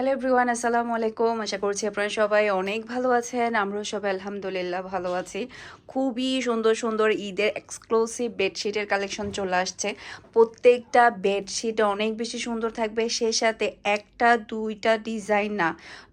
Hello everyone আসসালামু আলাইকুম আশা করছি আপনারা সবাই অনেক ভালো আছেন। আমরাও সবাই আলহামদুলিল্লাহ ভালো আছি। খুবই সুন্দর সুন্দর ঈদের এক্সক্লুসিভ বেডশিটের কালেকশন চলে আসছে। প্রত্যেকটা বেডশিট অনেক বেশি সুন্দর থাকবে। সেই সাথে একটা, দুইটা ডিজাইন না।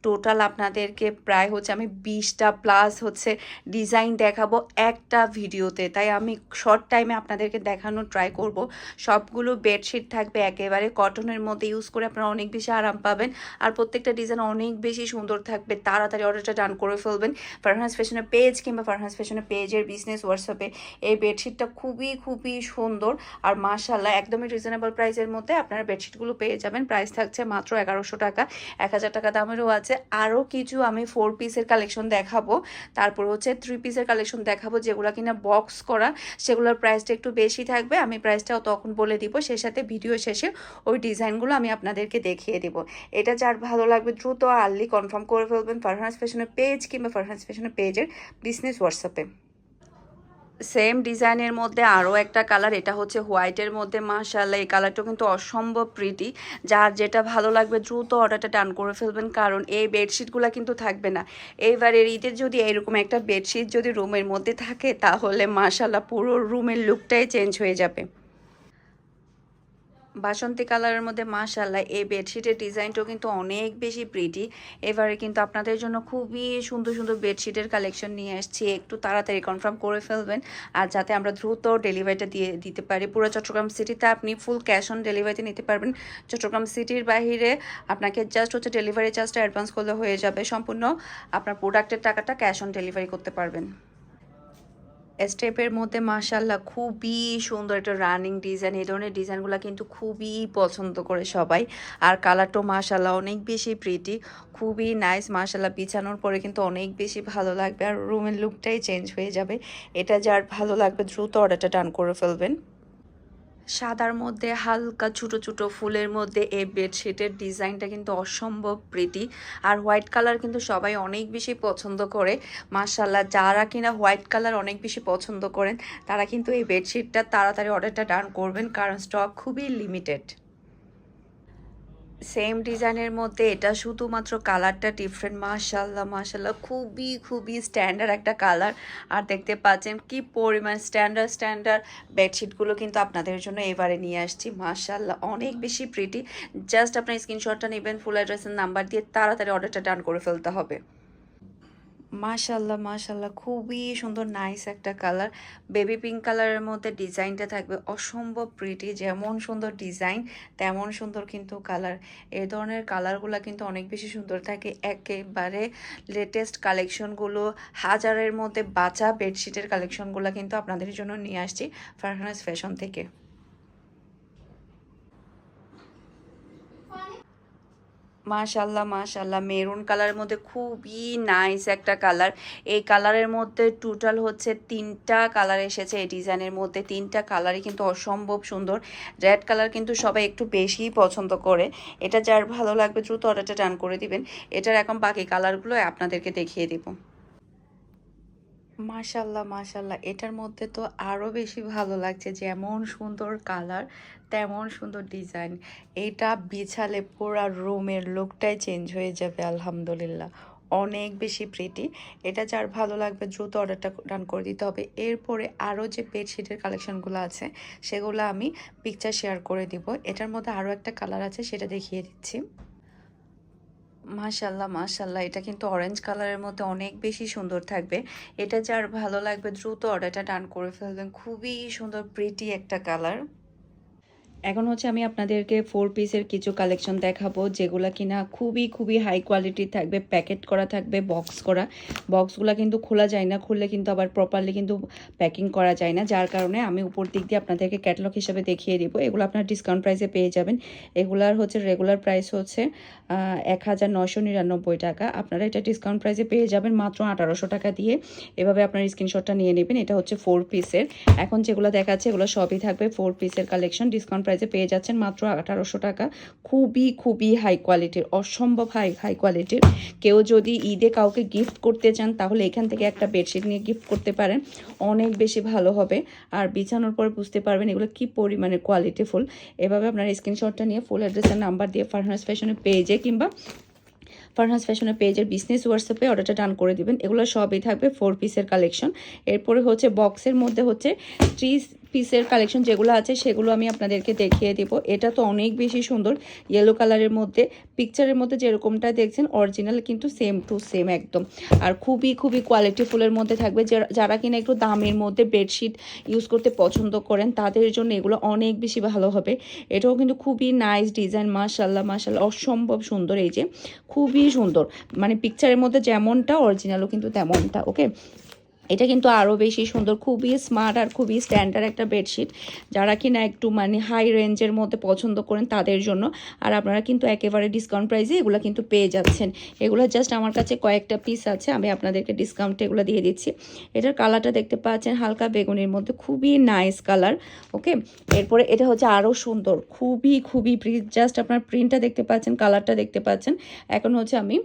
টোটাল আপনাদেরকে প্রায় হচ্ছে আমি বিশটা প্লাস হচ্ছে ডিজাইন দেখাবো একটা ভিডিওতে। তাই আমি শর্ট টাইমে আপনাদেরকে দেখানোর ট্রাই করব। সবগুলো বেডশিট থাকবে একেবারে কটনের মধ্যে ইউজ করে আপনারা অনেক বেশি আরাম পাবেন। আর প্রত্যেকটা ডিজাইন অনেক বেশি সুন্দর থাকবে। তাড়াতাড়ি অর্ডারটা ডান করে ফেলবেন। ফারহান্স ফ্যাশনের পেজ কিংবা ফারহান্স ফ্যাশনের পেজের বিজনেস হোয়াটসঅ্যাপে এই বেডশিটটা খুবই খুবই সুন্দর। আর মাশাল্লাহ একদমই রিজনেবল প্রাইসের মধ্যে আপনারা বেডশিটগুলো পেয়ে যাবেন। প্রাইস থাকছে মাত্র এগারোশো টাকা। এক হাজার টাকা দামেরও আছে। আরও কিছু আমি ফোর পিসের কালেকশন দেখাবো। তারপর হচ্ছে থ্রি পিসের কালেকশন দেখাবো, যেগুলো কিনা বক্স করা। সেগুলোর প্রাইসটা একটু বেশি থাকবে। আমি প্রাইসটাও তখন বলে দিব। সেই সাথে ভিডিও শেষে ওই ডিজাইনগুলো আমি আপনাদেরকে দেখিয়ে দিব। এটা যার ভালো লাগবে, দ্রুত আর্লি কনফার্ম করে ফেলবেন ফারহান্স ফ্যাশনের পেজ কিংবা ফারহান্স ফ্যাশনের পেজের বিজনেস হোয়াটসঅ্যাপে। সেম ডিজাইনের মধ্যে আরও একটা কালার, এটা হচ্ছে হোয়াইটের মধ্যে মাশাল্লাহ এই কালারটা কিন্তু অসম্ভব প্রিটি যার যেটা ভালো লাগবে, দ্রুত অর্ডারটা ডান করে ফেলবেন, কারণ এই বেডশিটগুলো কিন্তু থাকবে না। এইবারের ঈদের যদি এরকম একটা বেডশিট যদি রুমের মধ্যে থাকে, তাহলে মাশাল্লাহ পুরো রুমের লুকটাই চেঞ্জ হয়ে যাবে। বাসন্তী কালারের মধ্যে মাশাল্লাহ এই বেডশিটের ডিজাইনটাও কিন্তু অনেক বেশি প্রিটি এবারে কিন্তু আপনাদের জন্য খুবই সুন্দর সুন্দর বেডশিটের কালেকশন নিয়ে আসছি। একটু তাড়াতাড়ি কনফার্ম করে ফেলবেন। আর যাতে আমরা দ্রুত ডেলিভারিটা দিয়ে দিতে পারি। পুরো চট্টগ্রাম সিটিতে আপনি ফুল ক্যাশ অন ডেলিভারিতে নিতে পারবেন। চট্টগ্রাম সিটির বাইরে আপনাকে জাস্ট হচ্ছে ডেলিভারি চার্জটা অ্যাডভান্স করলে হয়ে যাবে। সম্পূর্ণ আপনার প্রোডাক্টের টাকাটা ক্যাশ অন ডেলিভারি করতে পারবেন। স্টেপের মধ্যে মাসাল্লাহ খুবই সুন্দর একটা রানিং ডিজাইন এই ধরনের ডিজাইনগুলো কিন্তু খুবই পছন্দ করে সবাই। আর কালারটাও মাসাল্লাহ অনেক বেশি প্রিটি খুবই নাইস মাসাল্লাহ বিছানোর পরে কিন্তু অনেক বেশি ভালো লাগবে। আর রুমের লুকটাই চেঞ্জ হয়ে যাবে। এটা যার ভালো লাগবে দ্রুত অর্ডারটা ডান করে ফেলবেন। সাদার মধ্যে হালকা ছোটো ছোটো ফুলের মধ্যে এই বেডশিটের ডিজাইনটা কিন্তু অসম্ভব প্রীতি আর হোয়াইট কালার কিন্তু সবাই অনেক বেশি পছন্দ করে। মার্শাল্লাহ যারা কিনা হোয়াইট কালার অনেক বেশি পছন্দ করেন, তারা কিন্তু এই বেডশিটটা তাড়াতাড়ি অর্ডারটা ডান করবেন, কারণ স্টক খুবই লিমিটেড সেম ডিজাইনের মধ্যে এটা শুধুমাত্র কালারটা ডিফারেন্ট মাশাল্লাহ মাশাল্লাহ খুবই খুবই স্ট্যান্ডার্ড একটা কালার আর দেখতে পাচ্ছেন কি পরিমাণ স্ট্যান্ডার্ড স্ট্যান্ডার্ড বেডশিটগুলো কিন্তু আপনাদের জন্য এবারে নিয়ে আসছি মাশাল্লাহ অনেক বেশি প্রিটি জাস্ট আপনার স্ক্রিনশটটা নেবেন ফুল অ্যাড্রেসের নাম্বার দিয়ে তাড়াতাড়ি অর্ডারটা ডান করে ফেলতে হবে। মাশাল্লাহ মাশাল্লাহ খুবই সুন্দর নাইস একটা কালার বেবি পিঙ্ক কালারের মধ্যে ডিজাইনটা থাকবে অসম্ভব প্রিটি যেমন সুন্দর ডিজাইন তেমন সুন্দর কিন্তু কালার এই ধরনের কালারগুলো কিন্তু অনেক বেশি সুন্দর থাকে। একেবারে লেটেস্ট কালেকশনগুলো হাজারের মধ্যে বাঁচা বেডশিটের কালেকশনগুলো কিন্তু আপনাদের জন্য নিয়ে আসছি ফারহানাস ফ্যাশন থেকে। মাশাল্লাহ মাশাল্লাহ মেরুন কালারের মধ্যে খুবই নাইস একটা কালার। এই কালারের মধ্যে টোটাল হচ্ছে তিনটা কালার এসেছে এই ডিজাইনের মধ্যে। তিনটা কালারই কিন্তু অসম্ভব সুন্দর। রেড কালার কিন্তু সবাই একটু বেশিই পছন্দ করে। এটা যার ভালো লাগবে দ্রুত অর্ডারটা টান করে দিবেন। এটার এখন বাকি কালারগুলো আপনাদেরকে দেখিয়ে দিব। মাশাল্লাহ মাশাল্লাহ। এটার মধ্যে তো আরও বেশি ভালো লাগছে। যেমন সুন্দর কালার, তেমন সুন্দর ডিজাইন। এটা বিছালে পুরো রুমের লুকটাই চেঞ্জ হয়ে যাবে, আলহামদুলিল্লাহ। অনেক বেশি প্রিটি এটা যার ভালো লাগবে, দ্রুত অর্ডারটা ডান করে দিতে হবে। এরপরে আরও যে বেডশিটের কালেকশনগুলো আছে, সেগুলো আমি পিকচার শেয়ার করে দিব। এটার মধ্যে আরও একটা কালার আছে, সেটা দেখিয়ে দিচ্ছি। মাশাল্লাহ মাশাল্লাহ। এটা কিন্তু অরেঞ্জ কালারের মধ্যে অনেক বেশি সুন্দর থাকবে। এটা যার ভালো লাগবে দ্রুত অর্ডারটা ডান করে ফেলবেন। খুবই সুন্দর প্রিটি একটা কালার এখন হচ্ছে আমি আপনাদেরকে ফোর পিসের কিছু কালেকশন দেখাবো, যেগুলো কিনা খুবই খুবই হাই কোয়ালিটির থাকবে প্যাকেট করা থাকবে বক্স করা। বক্সগুলো কিন্তু খোলা যায় না, খুললে কিন্তু আবার প্রপারলি কিন্তু প্যাকিং করা যায় না। যার কারণে আমি উপর দিক দিয়ে আপনাদেরকে ক্যাটালগ হিসাবে দেখিয়ে দিব। এগুলো আপনার ডিসকাউন্ট প্রাইসে পেয়ে যাবেন। এগুলার হচ্ছে রেগুলার প্রাইস হচ্ছে এক হাজার নশো নিরানব্বই টাকা। আপনারা এটা ডিসকাউন্ট প্রাইসে পেয়ে যাবেন মাত্র আঠারোশো টাকা দিয়ে। এভাবে আপনার স্ক্রিনশটটা নিয়ে নেবেন। এটা হচ্ছে ফোর পিসের এখন যেগুলো দেখাচ্ছে এগুলো সবই থাকবে ফোর পিসের কালেকশন ডিসকাউন্ট প্রাইসে পেয়ে যাচ্ছেন মাত্র আঠারোশো টাকা। খুবই খুবই হাই কোয়ালিটির অসম্ভব হাই হাই কোয়ালিটির কেউ যদি ঈদে কাউকে গিফট করতে চান, তাহলে এখান থেকে একটা বেডশিট নিয়ে গিফট করতে পারেন। অনেক বেশি ভালো হবে। আর বিছানোর পর বুঝতে পারবেন এগুলো কি পরিমাণে কোয়ালিটিফুল এভাবে আপনার স্ক্রিনশটটা নিয়ে ফুল অ্যাড্রেসের নাম্বার দিয়ে ফারহানাস ফ্যাশনের পেজে কিংবা ফারহাস ফ্যাশনের পেজের বিজনেস হোয়াটসঅ্যাপে অর্ডারটা ডান করে দিবেন। এগুলো সবই থাকবে ফোর পিসের কালেকশন এরপরে হচ্ছে বক্সের মধ্যে হচ্ছে থ্রি পিসের কালেকশন যেগুলো আছে, সেগুলো আমি আপনাদেরকে দেখিয়ে দেবো। এটা তো অনেক বেশি সুন্দর। ইয়েলো কালারের মধ্যে। পিকচারের মধ্যে যেরকমটা দেখছেন অরিজিনাল কিন্তু সেম টু সেম একদম। আর খুবই খুবই কোয়ালিটিফুলের মধ্যে থাকবে। যারা- যারা কিনা একটু দামের মধ্যে বেডশিট ইউজ করতে পছন্দ করেন, তাদের জন্য এগুলো অনেক বেশি ভালো হবে। এটাও কিন্তু খুবই নাইস ডিজাইন মাশাল্লাহ মাশাল্লাহ অসম্ভব সুন্দর এই যে। খুবই সুন্দর। মানে পিকচারের মধ্যে যেমনটা অরিজিনালও কিন্তু তেমনটা ওকে এটা কিন্তু আরও বেশি সুন্দর, খুবই স্মার্ট আর খুবই স্ট্যান্ডার্ড একটা বেডশিট যারা কিনা একটু মানে হাই রেঞ্জের মধ্যে পছন্দ করেন তাদের জন্য। আর আপনারা কিন্তু একেবারে ডিসকাউন্ট প্রাইসে এগুলো কিন্তু পেয়ে যাচ্ছেন। এগুলো জাস্ট আমার কাছে কয়েকটা পিস আছে, আমি আপনাদেরকে ডিসকাউন্টে এগুলো দিয়ে দিচ্ছি। এটার কালারটা দেখতে পাচ্ছেন, হালকা বেগুনির মধ্যে, খুবই নাইস কালার ওকে এরপরে এটা হচ্ছে আরও সুন্দর, খুবই খুবই জাস্ট আপনার প্রিন্টটা দেখতে পাচ্ছেন কালারটা দেখতে পাচ্ছেন। এখন হচ্ছে আমি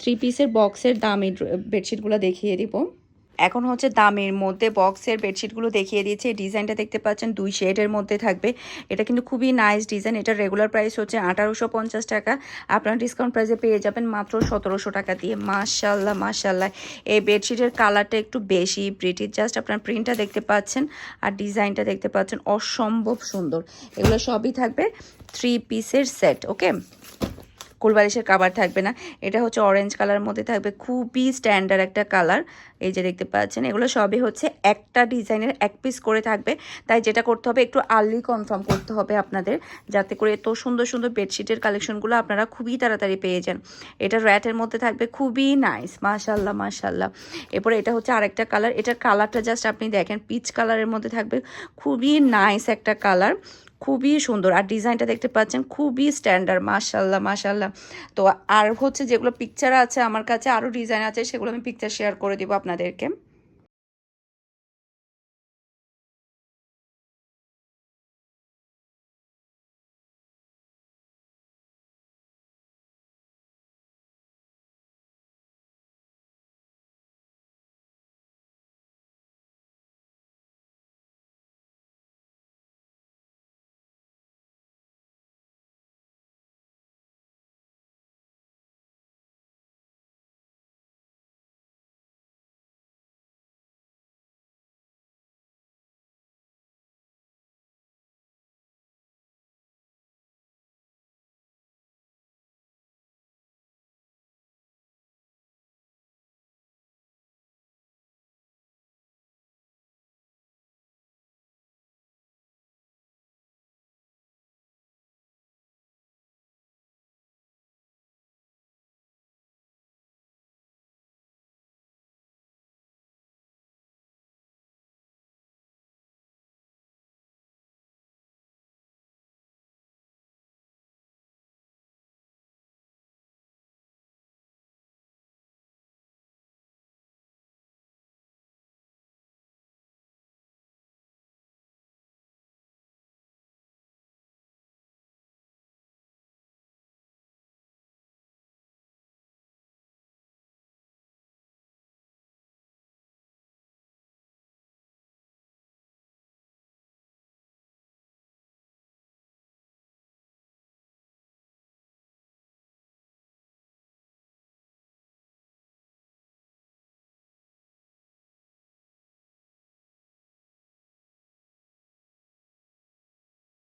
থ্রি পিসের বক্সের দামি বেডশিটগুলো দেখিয়ে দিব। এখন হচ্ছে দামের মধ্যে বক্সের বেডশিটগুলো দেখিয়ে দিয়েছে। ডিজাইনটা দেখতে পাচ্ছেন, দুই শেডের মধ্যে থাকবে। এটা কিন্তু খুবই নাইস ডিজাইন এটার রেগুলার প্রাইস হচ্ছে আঠারোশো পঞ্চাশ টাকা। আপনারা ডিসকাউন্ট প্রাইসে পেয়ে যাবেন মাত্র সতেরোশো টাকা দিয়ে। মাশাল্লাহ মাশাল্লাহ এই বেডশিটের কালারটা একটু বেশি প্রিটি জাস্ট আপনার প্রিন্টটা দেখতে পাচ্ছেন আর ডিজাইনটা দেখতে পাচ্ছেন অসম্ভব সুন্দর। এগুলো সবই থাকবে থ্রি পিসের সেট ওকে কুলবালিশের কাবার থাকবে না। এটা হচ্ছে অরেঞ্জ কালার মধ্যে থাকবে। খুবই স্ট্যান্ডার্ড একটা কালার এই যে দেখতে পাচ্ছেন, এগুলো সবই হচ্ছে একটা ডিজাইনের এক পিস করে থাকবে। তাই যেটা করতে হবে, একটু আর্লি কনফার্ম করতে হবে আপনাদের, যাতে করে এত সুন্দর সুন্দর বেডশিটের কালেকশনগুলো আপনারা খুবই তাড়াতাড়ি পেয়ে যান। এটা র্যাটের মধ্যে থাকবে, খুবই নাইস মাশাল্লাহ মাশাল্লাহ এরপরে এটা হচ্ছে আরেকটা কালার এটার কালারটা জাস্ট আপনি দেখেন পিচ কালারের মধ্যে থাকবে, খুবই নাইস একটা কালার খুবই সুন্দর। আর ডিজাইনটা দেখতে পাচ্ছেন, খুবই স্ট্যান্ডার্ড মাশাল্লাহ মাশাল্লাহ তো আর হচ্ছে যেগুলো পিকচার আছে আমার কাছে আরও ডিজাইন আছে, সেগুলো আমি পিকচার শেয়ার করে দিব আপনাদেরকে